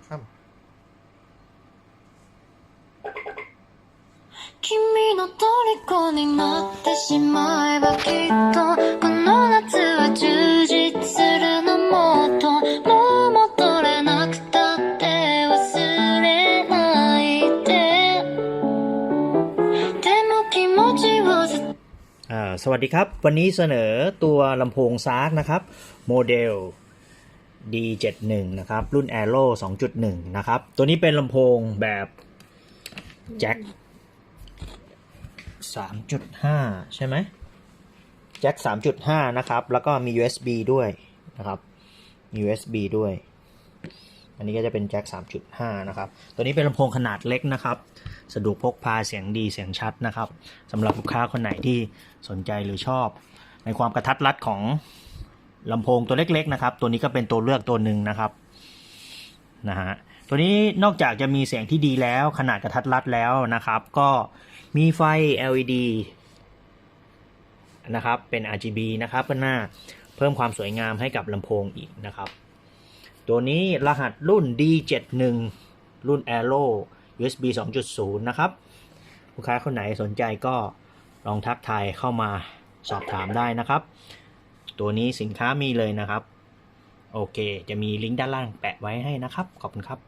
สาม 君の虜になってしまえばきっとこの夏は充実するのもっともう戻れなくたって忘れないででも気持ちはずっと อ่าสวัสดีครับ วันนี้เสนอตัวลำโพงซาร์กนะครับ โมเดล D71 นะครับ รุ่น Aero 2.1 นะครับ ตัวนี้เป็นลำโพงแบบแจ็ค3.5 ใช่ไหมแจ็ค3.5 นะครับ แล้วก็มี USB ด้วยนะครับ USB ด้วย อันนี้ก็จะเป็นแจ็ค3.5 นะครับ ตัวนี้เป็นลำโพงขนาดเล็กนะครับ สะดวกพกพาเสียงดีเสียงชัดนะครับสำหรับลูกค้าคนไหนที่สนใจหรือชอบ ในความกระทัดรัดของ ลำโพงตัวเล็กๆนะครับ ตัวนี้ก็เป็นตัวเลือกตัวหนึ่งนะครับนะฮะตัวนี้นอกจากจะมีเสียงที่ดีแล้วขนาดกระทัดรัดแล้วนะครับ ก็มีไฟ LED นะครับเป็น RGB นะครับก็น่าเพิ่มความสวยงามให้กับลำโพงอีกนะครับ ตัวนี้รหัสรุ่น D71 รุ่น Aero USB 2.0 นะครับ ลูกค้าคนไหนสนใจก็ลองทักทายเข้ามาสอบถามได้นะครับ ตัวนี้สินค้ามีเลยนะครับ โอเค จะมีลิงก์ด้านล่างแปะไว้ให้นะครับ ขอบคุณครับ